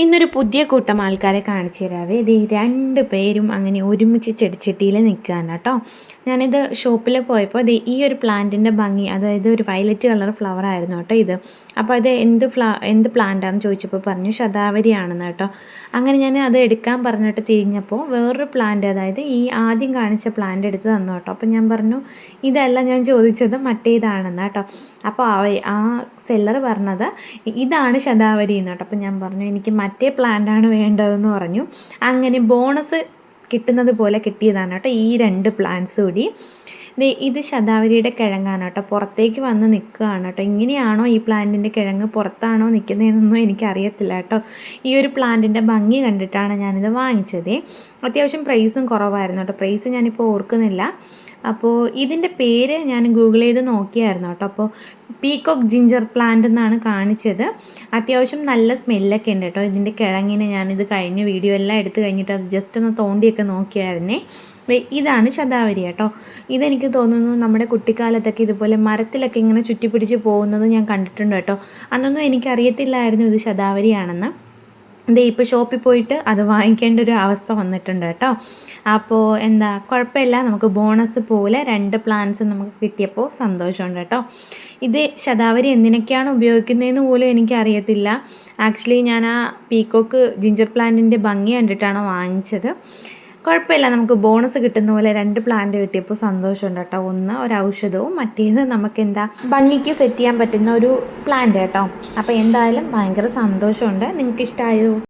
ഇന്നൊരു പുതിയ കൂട്ടം ആൾക്കാരെ കാണിച്ചു തരാവേ. ഇത് രണ്ട് പേരും അങ്ങനെ ഒരുമിച്ച് ചെടിച്ചട്ടിയിൽ നിൽക്കുകയാണ് കേട്ടോ. ഞാനിത് ഷോപ്പിൽ പോയപ്പോൾ ഇത് ഈ ഒരു പ്ലാന്റിന്റെ ഭംഗി അതായത് ഒരു വയലറ്റ് കളർ ഫ്ലവർ ആയിരുന്നു കേട്ടോ ഇത്. അപ്പോൾ അത് എന്ത് ഫ്ല എന്ത് പ്ലാന്റാണെന്ന് ചോദിച്ചപ്പോൾ പറഞ്ഞു ശതാവരി ആണെന്ന് കേട്ടോ. അങ്ങനെ ഞാൻ അത് എടുക്കാൻ പറഞ്ഞിട്ട് തിരിഞ്ഞപ്പോൾ വേറൊരു പ്ലാന്റ് അതായത് ഈ ആദ്യം കാണിച്ച പ്ലാന്റ് എടുത്ത് തന്നു കേട്ടോ. അപ്പോൾ ഞാൻ പറഞ്ഞു ഇതല്ല ഞാൻ ചോദിച്ചത് മറ്റേതാണെന്ന് കേട്ടോ. അപ്പോൾ ആ സെല്ലർ പറഞ്ഞത് ഇതാണ് ശതാവരി എന്ന് കേട്ടോ. അപ്പോൾ ഞാൻ പറഞ്ഞു എനിക്ക് മറ്റേ പ്ലാന്റാണ് വേണ്ടതെന്ന് പറഞ്ഞു. അങ്ങനെ ബോണസ് കിട്ടുന്നത് പോലെ കിട്ടിയതാണ് കേട്ടോ ഈ രണ്ട് പ്ലാന്റ്സ് കൂടി. ഇത് ശതാവരിയുടെ കിഴങ്ങാണ് കേട്ടോ. പുറത്തേക്ക് വന്ന് നിൽക്കുകയാണ് കേട്ടോ. ഇങ്ങനെയാണോ ഈ പ്ലാന്റിന്റെ കിഴങ്ങ് പുറത്താണോ നിൽക്കുന്നതെന്നൊന്നും എനിക്കറിയത്തില്ല കേട്ടോ. ഈ ഒരു പ്ലാന്റിന്റെ ഭംഗി കണ്ടിട്ടാണ് ഞാനിത് വാങ്ങിച്ചത്. അത്യാവശ്യം പ്രൈസും കുറവായിരുന്നു കേട്ടോ. പ്രൈസ് ഞാനിപ്പോൾ ഓർക്കുന്നില്ല. അപ്പോൾ ഇതിന്റെ പേര് ഞാൻ ഗൂഗിൾ ചെയ്ത് നോക്കിയായിരുന്നു കേട്ടോ. അപ്പോൾ പീകോക്ക് ജിഞ്ചർ പ്ലാന്റ് എന്നാണ് കാണിച്ചത്. അത്യാവശ്യം നല്ല സ്മെല്ലൊക്കെ ഉണ്ട് കേട്ടോ. ഇതിന്റെ കിഴങ്ങിന് ഞാനിത് കഴിഞ്ഞ വീഡിയോ എല്ലാം എടുത്ത് കഴിഞ്ഞിട്ട് അത് ജസ്റ്റ് ഒന്ന് തോണ്ടിയൊക്കെ നോക്കിയായിരുന്നേ. ഇതാണ് ശതാവരി കേട്ടോ. ഇതെനിക്ക് തോന്നുന്നു നമ്മുടെ കുട്ടിക്കാലത്തൊക്കെ ഇതുപോലെ മരത്തിലൊക്കെ ഇങ്ങനെ ചുറ്റിപ്പിടിച്ച് പോകുന്നത് ഞാൻ കണ്ടിട്ടുണ്ട് കേട്ടോ. അന്നൊന്നും എനിക്കറിയത്തില്ലായിരുന്നു ഇത് ശതാവരിയാണെന്ന്. ദേ ഇപ്പോൾ ഷോപ്പിൽ പോയിട്ട് അത് വാങ്ങിക്കേണ്ട ഒരു അവസ്ഥ വന്നിട്ടുണ്ട് കേട്ടോ. അപ്പോൾ എന്താ കുഴപ്പമില്ല. നമുക്ക് ബോണസ് പോലെ രണ്ട് പ്ലാൻസ് നമുക്ക് കിട്ടിയപ്പോൾ സന്തോഷമുണ്ട് കേട്ടോ. ഇത് ശതാവരി എന്തിനൊക്കെയാണ് ഉപയോഗിക്കുന്നതെന്ന് പോലും എനിക്കറിയത്തില്ല. ആക്ച്വലി ഞാൻ ആ പീക്കോക്ക് ജിഞ്ചർ പ്ലാന്റിന്റെ ഭംഗി കണ്ടിട്ടാണ് വാങ്ങിച്ചത്. കുഴപ്പമില്ല. നമുക്ക് ബോണസ് കിട്ടുന്ന പോലെ രണ്ട് പ്ലാന്റ് കിട്ടിയപ്പോൾ സന്തോഷമുണ്ട് കേട്ടോ. ഒന്ന് ഒരു ഔഷധവും മറ്റേത് നമുക്ക് എന്താ ഭംഗിക്ക് സെറ്റ് ചെയ്യാൻ പറ്റുന്ന ഒരു പ്ലാന്റ് കേട്ടോ. അപ്പോൾ എന്തായാലും ഭയങ്കര സന്തോഷമുണ്ട്. നിങ്ങൾക്ക് ഇഷ്ടമായോ